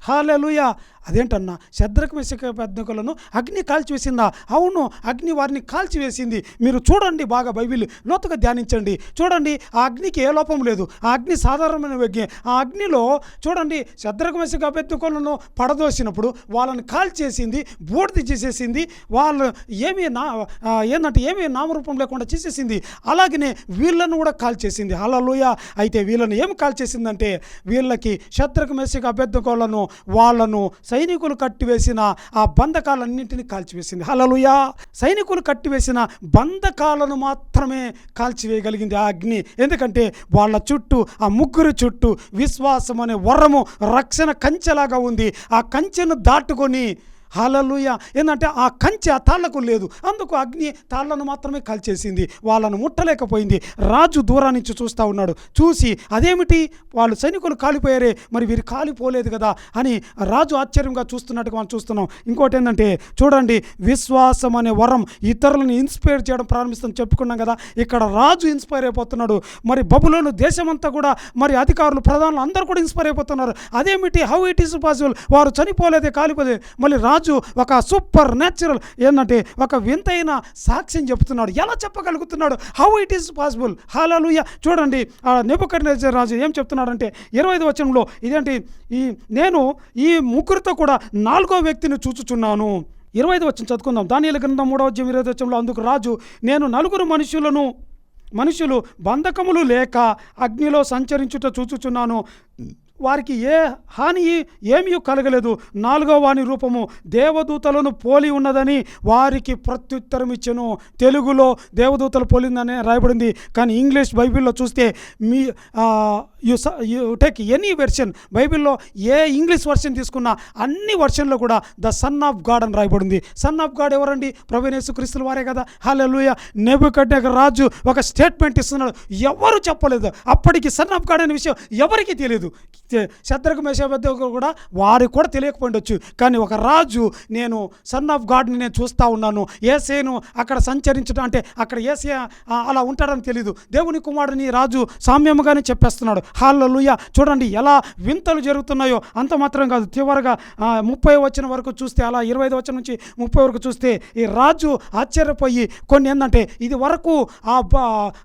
hallelujah అదేంటన్నా? శద్రకు మెసక అగ్ని కాల్చివేసిందా? అవును అగ్ని వారిని కాల్చివేసింది. మీరు చూడండి బాగా బైబిల్. లోతుగా ధ్యానించండి. చూడండి ఆ అగ్నికి ఏ లోపం లేదు. ఆ అగ్ని సాధారణమైన అగ్ని ఆ అగ్నిలో చూడండి శద్రకు మెసక పడదోసినప్పుడు వాళ్ళని కాల్చేసింది బూడిద చేసేసింది వాళ్ళు ఏమీ నా ఏంటంటే ఏమీ నామరూపం లేకుండా చేసేసింది. అలాగనే వీళ్ళను కూడా కాల్చేసింది. హల్లెలూయ! అయితే వీళ్ళని ఏం కాల్చేసిందంటే వీళ్ళకి శత్రుకు మెస్సిక అభ్యర్థకోలను వాళ్ళను సైనికులు కట్టివేసిన ఆ బంధకాలన్నింటినీ కాల్చివేసింది. హలలుయా సైనికులు కట్టివేసిన బంధకాలను మాత్రమే కాల్చివేయగలిగింది ఆ అగ్ని. ఎందుకంటే వాళ్ళ చుట్టూ ఆ ముగ్గురు చుట్టూ విశ్వాసం అనే వరము రక్షణ కంచెలాగా ఉంది. ఆ కంచెను దాటుకొని హాలలుయ. ఏంటంటే ఆ కంచె తాళ్ళకు లేదు. అందుకు అగ్ని తాళ్ళను మాత్రమే కాల్చేసింది. వాళ్ళను ముట్టలేకపోయింది. రాజు దూరం నుంచి చూస్తూ ఉన్నాడు. చూసి అదేమిటి? వాళ్ళు సైనికులు కాలిపోయారే మరి వీరు కాలిపోలేదు కదా అని రాజు ఆశ్చర్యంగా చూస్తున్నట్టుగా మనం చూస్తున్నాం. ఇంకోటి ఏంటంటే చూడండి విశ్వాసం అనే వరం ఇతరులను ఇన్స్పైర్ చేయడం ప్రారంభిస్తాం చెప్పుకున్నాం కదా. ఇక్కడ రాజు ఇన్స్పైర్ అయిపోతున్నాడు. మరి బబులోను దేశమంతా కూడా మరి అధికారులు ప్రధానులు అందరూ కూడా ఇన్స్పైర్ అయిపోతున్నారు. అదేమిటి? How it is possible? వారు చనిపోలేదే కాలిపోతే మళ్ళీ రాజు రాజు ఒక సూపర్ న్యాచురల్ ఏంటంటే ఒక వింతైన సాక్ష్యం చెప్తున్నాడు ఎలా చెప్పగలుగుతున్నాడు? హౌ ఇట్ ఈస్ పాసిబుల్ హాలూయ చూడండి ఆ నెబుకడ్నెజర్ రాజు ఏం చెప్తున్నాడంటే ఇరవై ఐదు వచనంలో ఇదేంటి? ఈ నేను ఈ ముగ్గురితో కూడా నాలుగో వ్యక్తిని చూచుచున్నాను. ఇరవై ఐదు వచ్చిన చదువుకుందాం. దానిల గ్రంథం మూడవ అధ్యాయం ఇరవై వచ్చంలో అందుకు రాజు నేను నలుగురు మనుషులను మనుషులు బంధకములు లేక అగ్నిలో సంచరించుట చూచుచున్నాను. వారికి ఏ హాని ఏమీ కలగలేదు. నాలుగో వాని రూపము దేవదూతలను పోలి ఉన్నదని వారికి ప్రత్యుత్తరం ఇచ్చెను. తెలుగులో దేవదూతలు పోలిందని రాయబడింది. కానీ ఇంగ్లీష్ బైబిల్లో చూస్తే మీ you you take any version. బైబిల్లో ఏ ఇంగ్లీష్ వర్షన్ తీసుకున్నా అన్ని వర్షన్లో కూడా ద సన్ ఆఫ్ గాడ్ అని రాయబడింది. సన్ ఆఫ్ గాడ్ ఎవరండి? ప్రవీణేశు క్రీస్తులు వారే కదా. హాలూయ నెబుకడ్నెజర్ రాజు ఒక స్టేట్మెంట్ ఇస్తున్నాడు. ఎవరు చెప్పలేదు. అప్పటికి సన్ ఆఫ్ గాడ్ అనే విషయం ఎవరికీ తెలియదు. శత్రుకు మేషాబద్ద కూడా వారికి కూడా తెలియకపోయిండొచ్చు. కానీ ఒక రాజు నేను సన్ ఆఫ్ గాడ్ని నేను చూస్తూ ఉన్నాను. ఏసేను అక్కడ సంచరించడం అంటే అక్కడ ఏసే అలా ఉంటాడని తెలియదు దేవుని కుమారుడిని రాజు సామ్యముగానే చెప్పేస్తున్నాడు. హాలలుయ చూడండి ఎలా వింతలు జరుగుతున్నాయో. అంత మాత్రం కాదు. చివరగా ముప్పై వచ్చిన వరకు చూస్తే అలా ఇరవై ఐదు వచ్చిన నుంచి ముప్పై వరకు చూస్తే ఈ రాజు ఆశ్చర్యపోయి కొన్ని ఏంటంటే ఇది వరకు ఆ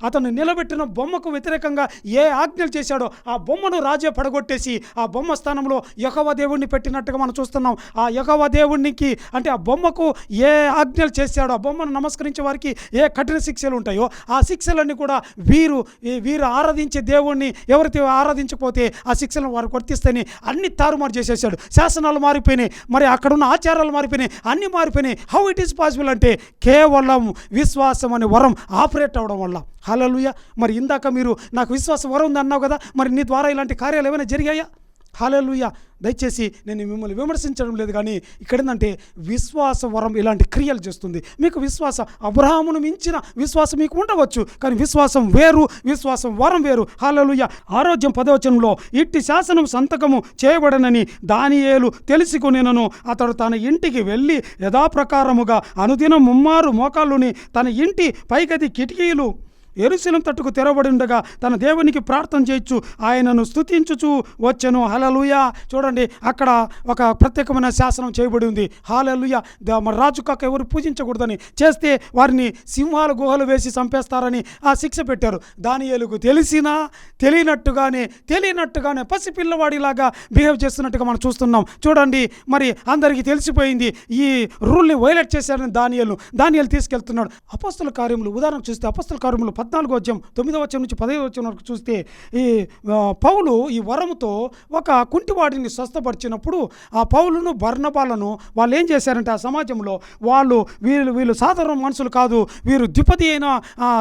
అతను నిలబెట్టిన బొమ్మకు వ్యతిరేకంగా ఏ ఆజ్ఞలు చేశాడో ఆ బొమ్మను రాజే పడగొట్టి కొట్టేసి ఆ బొమ్మ స్థానంలో యహోవ దేవుణ్ణి పెట్టినట్టుగా మనం చూస్తున్నాం. ఆ యహోవ దేవునికి అంటే ఆ బొమ్మకు ఏ ఆజ్ఞలు చేశాడో ఆ బొమ్మను నమస్కరించే వారికి ఏ కఠిన శిక్షలు ఉంటాయో ఆ శిక్షలన్నీ కూడా వీరు వీరు ఆరాధించే దేవుణ్ణి ఎవరైతే ఆరాధించకపోతే ఆ శిక్షలను వారికి కొర్తిస్తేనే అన్ని తారుమారు చేసేసాడు శాసనాలు మారిపోయినాయి. మరి అక్కడున్న ఆచారాలు మారిపోయినాయి. అన్ని మారిపోయినాయి. హౌ ఇట్ ఈస్ పాసిబుల్ అంటే కేవలం విశ్వాసం అనే వరం ఆపరేట్ అవ్వడం వల్ల. హలలుయ మరి ఇందాక మీరు నాకు విశ్వాసం వరం ఉంది అన్నావు కదా మరి నీ ద్వారా ఇలాంటి కార్యాలు ఏమైనా జరిగాయా హాలూయ దయచేసి నేను మిమ్మల్ని విమర్శించడం లేదు కానీ ఇక్కడ ఏంటంటే విశ్వాస వరం ఇలాంటి క్రియలు చేస్తుంది. మీకు విశ్వాసం అబ్రహామును మించిన విశ్వాసం మీకు ఉండవచ్చు కానీ విశ్వాసం వేరు విశ్వాసం వరం వేరు. హాలలుయ. ఆరోగ్యం పదవచనంలో ఇట్టి శాసనం సంతకము చేయబడనని దానియేలు తెలుసుకునేనను. అతడు తన ఇంటికి వెళ్ళి యథాప్రకారముగా అనుదినం ముమ్మారు మోకాళ్ళుని తన ఇంటి పైగది కిటికీలు ఎరుశలం తట్టుకు తెరవబడి ఉండగా తన దేవునికి ప్రార్థన చేయొచ్చు ఆయనను స్తుతించుచు వచ్చను. హలలుయ చూడండి అక్కడ ఒక ప్రత్యేకమైన శాసనం చేయబడి ఉంది. హాలలుయ మన రాజు కాక ఎవరు పూజించకూడదని చేస్తే వారిని సింహాల గుహలు వేసి చంపేస్తారని ఆ శిక్ష పెట్టారు. దాని ఏలుగు తెలిసినా తెలియనట్టుగానే తెలియనట్టుగానే పసిపిల్లవాడిలాగా బిహేవ్ చేస్తున్నట్టుగా మనం చూస్తున్నాం. చూడండి మరి అందరికీ తెలిసిపోయింది ఈ రూల్ని వైలేట్ చేశారని దానియలు. దానియలు తీసుకెళ్తున్నాడు. అపస్తుల కార్యములు ఉదాహరణ చూస్తే అపస్తుల కార్యములు పద్నాలుగో వచ్చాం తొమ్మిదో వచ్చం నుంచి పదహైదు వచ్చం వరకు చూస్తే ఈ పౌలు ఈ వరముతో ఒక కుంటివాడిని స్వస్థపరిచినప్పుడు ఆ పౌలును బర్ణబాలను వాళ్ళు ఏం చేశారంటే ఆ సమాజంలో వాళ్ళు వీళ్ళు వీళ్ళు సాధారణ మనుషులు కాదు వీరు ద్విపది అయిన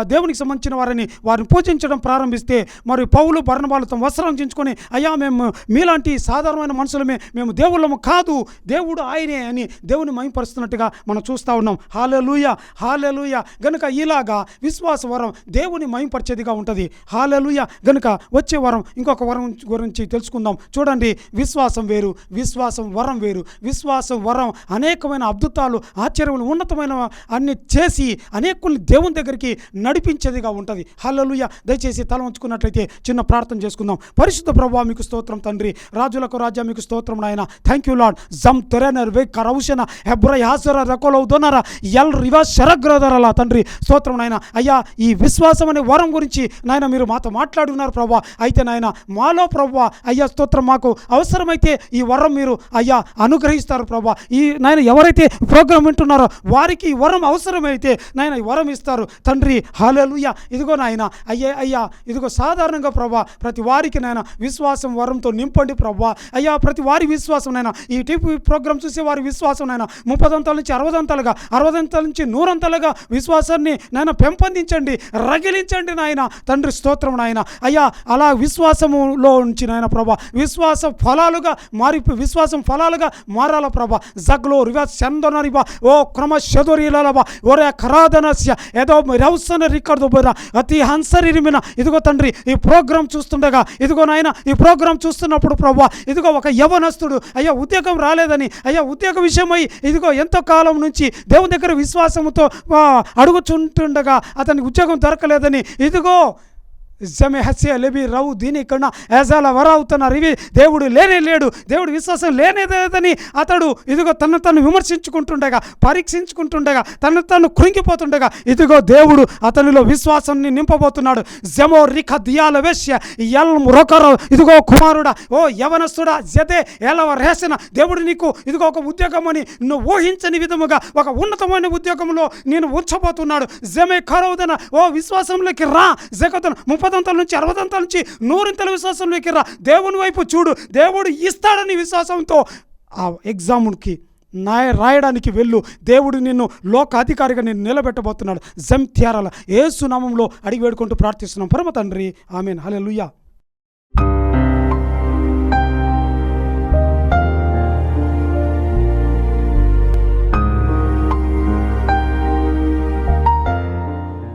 దేవునికి సంబంధించిన వారిని వారిని పూజించడం ప్రారంభిస్తే మరి పౌలు బర్ణబాలు తమ వస్త్రం చించుకొని అయ్యా మేము మీలాంటి సాధారణమైన మనుషులమే మేము దేవుళ్ళము కాదు దేవుడు ఆయనే అని దేవుని మయంపరుస్తున్నట్టుగా మనం చూస్తూ ఉన్నాం. Hallelujah hallelujah. గనుక ఇలాగా విశ్వాస వరం దేవుని మయంపరిచేదిగా ఉంటుంది. హాలలుయ. గనుక వచ్చే వరం ఇంకొక వరం గురించి తెలుసుకుందాం. చూడండి విశ్వాసం వేరు విశ్వాసం వరం వేరు. విశ్వాసం వరం అనేకమైన అద్భుతాలు ఆశ్చర్యములు ఉన్నతమైన అన్ని చేసి అనేకుల్ని దేవుని దగ్గరికి నడిపించేదిగా ఉంటుంది. హల్లెలూయ దయచేసి తల ఉంచుకున్నట్లయితే చిన్న ప్రార్థన చేసుకుందాం. పరిశుద్ధ ప్రభావ మీకు స్తోత్రం తండ్రి. రాజులకు రాజా మీకు స్తోత్రం నాయన. Thank you lord Jammu తెరనర్ way కరౌషణ హెబ్రై హాసర రకోలవు L Riva శరగ్రదరల తండ్రి. స్తోత్రం నాయన. అయ్యా ఈ విశ్వాసం అనే వరం గురించి నాయన మీరు మాతో మాట్లాడున్నారు ప్రభా. అయితే నాయన మాలో ప్రభా అయ్యా స్తోత్రం మాకు అవసరమైతే ఈ వరం మీరు అయ్యా అనుగ్రహిస్తారు ప్రభా. ఈ నాయన ఎవరైతే ప్రోగ్రాం వింటున్నారో వారికి ఈ వరం అవసరమైతే నాయన ఈ వరం ఇస్తారు. తండ్రి హాలలుయ ఇదిగో నాయన అయ్యే అయ్యా ఇదిగో సాధారణంగా ప్రభా ప్రతి వారికి నాయన విశ్వాసం వరంతో నింపండి ప్రభా. అయ్యా ప్రతి వారి విశ్వాసం నాయన ఈ టీవీ ప్రోగ్రాం చూసే వారి విశ్వాసం నాయన ముప్పదంతాల నుంచి అరవదంతాలుగా అరవదంతాల నుంచి నూరంతాలుగా విశ్వాసాన్ని నాయన పెంపొందించండి. రగిలించండి నాయన. తండ్రి స్తోత్రం నాయన. అయ్యా అలా విశ్వాసములో నుంచి నాయన ప్రభా. విశ్వాస ఫలాలుగా మారి విశ్వాసం ఫలాలుగా మారాల ప్రభా. జగ్లో రివా చందనరివా ఓ క్రమ శదురిలబా ఒరే ఖరాదనస్య ఏదో రౌసన రికార్డు బోరా అతి హంసరిమిన ఇదిగో తండ్రి ఈ ప్రోగ్రాం చూస్తుండగా ఇదిగో నాయన ఈ ప్రోగ్రాం చూస్తున్నప్పుడు ప్రభా ఇదిగో ఒక యవనస్తుడు. అయ్యా ఉద్యోగం రాలేదని అయ్యా ఉద్యోగ విషయమై ఇదిగో ఎంతో కాలం నుంచి దేవుని దగ్గర విశ్వాసంతో అడుగుచుంటుండగా అతనికి ఉద్యోగం దొరకలేదని ఇదిగో జమె హస్య లెబి రవు దీని కన్నా యాజాల వరావుతున్నారు ఇవి దేవుడు లేనే లేడు. దేవుడు విశ్వాసం లేనే లేదని అతడు ఇదిగో తను తను విమర్శించుకుంటుండగా పరీక్షించుకుంటుండగా తను తను కృంగిపోతుండగా ఇదిగో దేవుడు అతనిలో విశ్వాసాన్ని నింపబోతున్నాడు. జమో రిఖ దియాల వేశ్య ఎల్ రొకరో. ఇదిగో కుమారుడా ఓ యవనస్తుడా జతే ఎలవ రేసిన దేవుడు నీకు ఇదిగో ఒక ఉద్యోగం అని నువ్వు ఊహించని విధముగా ఒక ఉన్నతమైన ఉద్యోగంలో నేను ఉంచబోతున్నాడు. జమే ఖరవుదన ఓ విశ్వాసంలోకి రా. జగతను ముప్పదంతల నుంచి అరవదంతల నుంచి నూరింతల విశ్వాసంలోకి రా. దేవుని వైపు చూడు. దేవుడు ఇస్తాడని విశ్వాసంతో ఆ ఎగ్జామ్కి నాయ రాయడానికి వెళ్ళు. దేవుడు నిన్ను లోకాధికారిగా నేను నిలబెట్టబోతున్నాడు. జమ్ త్యారాల ఏసు నామంలో అడిగి వేడుకుంటూ ప్రార్థిస్తున్నాం. పరమ తండ్రి. ఆమెన్. హల్లెలూయా.